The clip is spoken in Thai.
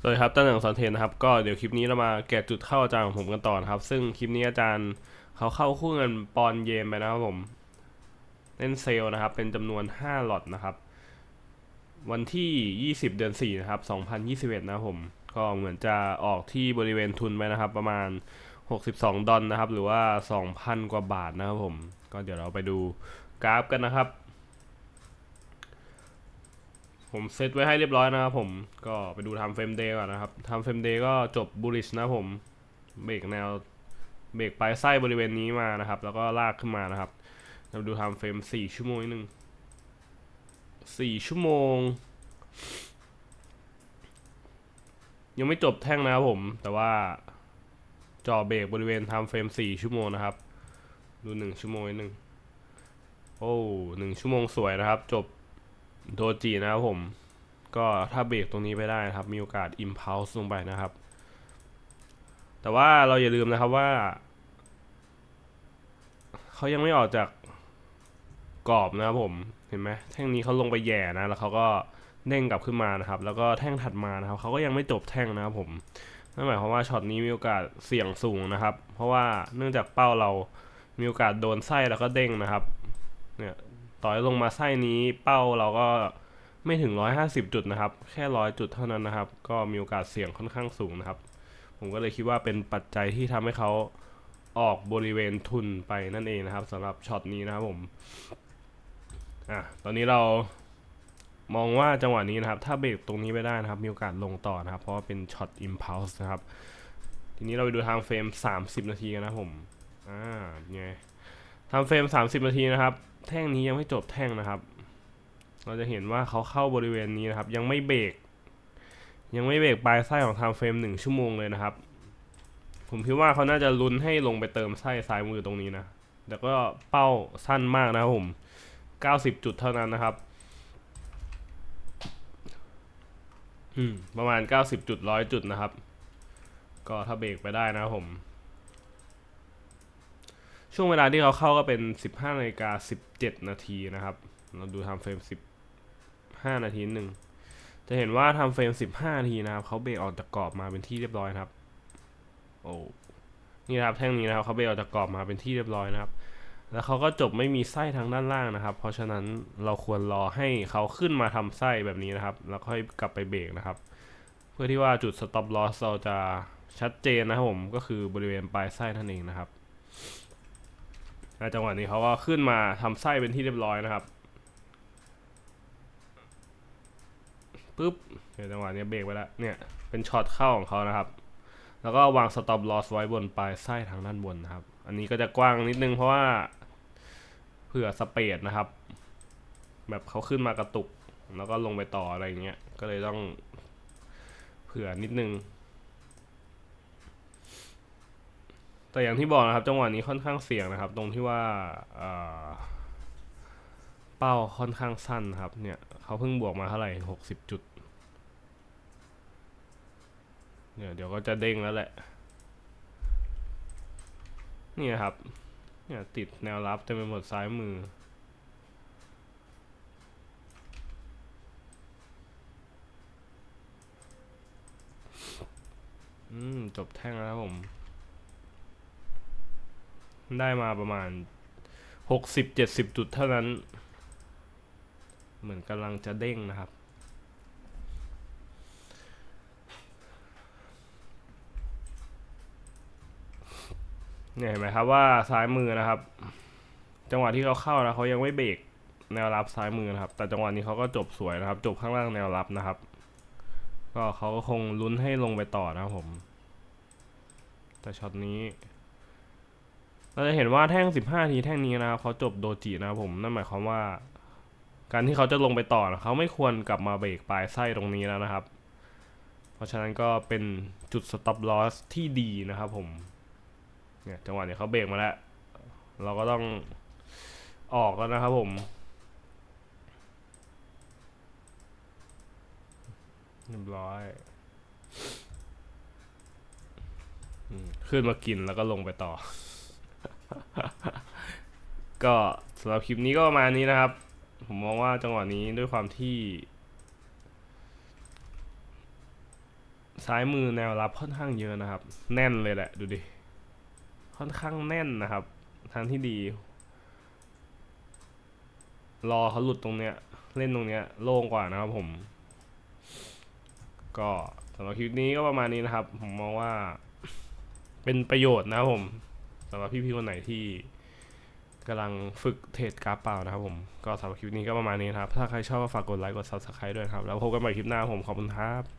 สวัสดีครับตั้งหนังสอนเทนนะครับ ก็เดี๋ยวคลิปนี้เรามาแกะจุดเข้าอาจารย์ของผมกันต่อนะครับ ซึ่งคลิปนี้อาจารย์เขาเข้าคู่เงินปอนเยนไปนะครับผม เล่นเซลนะครับ เป็นจำนวน 5 หลอตนะครับ วันที่ 20 เดือน 4 นะครับ 2021 นะครับผม ก็เหมือนจะออกที่บริเวณทุนไปนะครับ ประมาณ 62 ดอลนะครับ หรือว่า 2,000 กว่าบาทนะครับผม ก็เดี๋ยวเราไปดูกราฟกันนะครับ ผมเซตไว้ให้เรียบร้อยนะครับผมก็ไปดูทำเฟรมเดย์ก่อนนะครับทำเฟรมเดย์ก็จบบูลิชนะผมเบรกแนวเบรกปลายไส้บริเวณนี้มานะครับ แล้วก็ลากขึ้นมานะครับเราดูทำเฟรมสี่ชั่วโมงนิดนึงสี่ชั่วโมง ยังไม่จบแท่งนะครับผม แต่ว่าจอเบรกบริเวณทำเฟรมสี่ชั่วโมงนะครับ ดูหนึ่งชั่วโมงนิดนึงโอ้หนึ่งชั่วโมงสวยนะครับ จบ โดจีนะครับผม ก็ถ้าเบรกตรงนี้ไปได้นะครับ มีโอกาส impulse ลงไปนะครับ แต่ว่าเราอย่าลืมนะครับว่า เขายังไม่ออกจากกรอบนะครับผม เห็นไหมแท่งนี้เขาลงไปแย่นะ แล้วเขาก็เด้งกลับขึ้นมานะครับ แล้วก็แท่งถัดมานะครับเขาก็ยังไม่จบแท่งนะครับผมนั่นหมายความว่าช็อตนี้มีโอกาสเสี่ยงสูงนะครับ เพราะว่าเนื่องจากเป้าเรามีโอกาสโดนไส้แล้วก็เด้งนะครับ เนี่ย ต่อให้ลงมาไส้นี้เป้าเราก็ไม่ถึง 150 จุดนะครับ แค่ร้อยจุดเท่านั้นนะครับ ก็มีโอกาสเสี่ยงค่อนข้างสูงนะครับ ผมก็เลยคิดว่าเป็นปัจจัยที่ทำให้เขาออกบริเวณทุนไปนั่นเองนะครับสำหรับช็อตนี้นะครับผมอะตอนนี้เรามองว่าจังหวะนี้นะครับ ถ้าเบรกตรงนี้ไปได้นะครับ มีโอกาสลงต่อนะครับ เพราะว่าเป็นช็อตอิมพัลส์นะครับ ทีนี้เราไปดูทางเฟรม 30 นาทีกันนะผม อ่าไงทำเฟรม 30 นาทีนะครับแท่งนี้ยังไม่จบแท่งนะครับ เราจะเห็นว่าเขาเข้าบริเวณนี้นะครับ ยังไม่เบรกยังไม่เบรกปลายไส้ของไทม์เฟรมหนึ่งชั่วโมงเลยนะครับ ผมคิดว่าเขาน่าจะลุ้นให้ลงไปเติมไส้ซ้ายมือตรงนี้นะแต่ก็เป้าสั้นมากนะครับผม 90 จุดเท่านั้นนะครับประมาณ 90 จุดร้อยจุดนะครับ ก็ถ้าเบรกไปได้นะครับผม ช่วงเวลาที่เขาเข้าก็เป็น 15นาฬิกา17 นาทีนะครับ เราดูทำเฟรม 15 นาทีหนึ่ง จะเห็นว่าทำเฟรม 15 นาทีนะครับ เขาเบรกออกจากกรอบมาเป็นที่เรียบร้อยครับ โอ้ นี่ครับแท่งนี้นะครับเขาเบรกออกจากกรอบมาเป็นที่เรียบร้อยนะครับ แล้วเขาก็จบไม่มีไส้ทางด้านล่างนะครับ เพราะฉะนั้นเราควรรอให้เขาขึ้นมาทำไส้แบบนี้นะครับ แล้วค่อยกลับไปเบรกนะครับ เพื่อที่ว่าจุด stop loss เราจะชัดเจนนะครับผม ก็คือบริเวณปลายไส้นั่นเองนะครับ จังหวะนี้เขาก็ขึ้นมาทำไส้เป็นที่เรียบร้อยนะครับปุ๊บเดี๋ยวจังหวะนี้เบรกไปแล้วเนี่ยเป็นช็อตเข้าของเขานะครับ แล้วก็วางสต็อปลอสไว้บนปลายไส้ทางด้านบนนะครับ อันนี้ก็จะกว้างนิดนึงเพราะว่าเผื่อสเปดนะครับ แบบเขาขึ้นมากระตุก แล้วก็ลงไปต่ออะไรเงี้ยก็เลยต้องเผื่อนิดนึง แต่อย่างที่บอกนะครับ จังหวะนี้ค่อนข้างเสี่ยงนะครับ ตรงที่ว่าเอ่อเป้าค่อนข้างสั้นครับ เนี่ยเขาเพิ่งบวกมาเท่าไหร่หกสิบจุด เนี่ยเดี๋ยวก็จะเด้งแล้วแหละ นี่นะครับ เนี่ยติดแนวรับเต็มไปหมดซ้ายมือจบแท่งแล้วครับผม ได้มาประมาณหกสิบเจ็ดสิบจุดเท่านั้น เหมือนกำลังจะเด้งนะครับ เนี่ยเห็นไหมครับว่าซ้ายมือนะครับ จังหวะที่เขาเข้านะเขายังไม่เบรกแนวรับซ้ายมือนะครับ แต่จังหวะนี้เขาก็จบสวยนะครับ จบข้างล่างแนวรับนะครับ ก็เขาก็คงลุ้นให้ลงไปต่อนะครับผม แต่ช็อตนี้ เราจะเห็นว่าแท่ง 15 ทีแท่งนี้นะครับเขาจบโดจินะผมนั่นหมายความว่า การที่เขาจะลงไปต่อนะเขาไม่ควรกลับมาเบรกปลายไส้ตรงนี้แล้วนะครับ เพราะฉะนั้นก็เป็นจุด stop loss ที่ดีนะครับผมเนี่ยจังหวะนี้เขาเบรกมาแล้ว เราก็ต้องออกแล้วนะครับผมเรียบร้อยขึ้นมากินแล้วก็ลงไปต่อ ก็สำหรับคลิปนี้ก็ประมาณนี้นะครับ ผมมองว่าจังหวะนี้ด้วยความที่ ซ้ายมือแนวรับค่อนข้างเยอะนะครับ แน่นเลยแหละดูดิ ค่อนข้างแน่นนะครับ ทางที่ดี รอเขาหลุดตรงเนี้ย เล่นตรงเนี้ยโล่งกว่านะครับผม ก็สำหรับคลิปนี้ก็ประมาณนี้นะครับ ผมมองว่า เป็นประโยชน์นะครับผม สำหรับพี่ๆคนไหนที่กำลังฝึกเทรดกราฟเปล่านะครับผม ก็สำหรับคลิปนี้ก็ประมาณนี้นะครับ ถ้าใครชอบก็ฝากกดไลค์กด subscribe ด้วยครับ แล้วพบกันใหม่คลิปหน้าผมขอบคุณครับ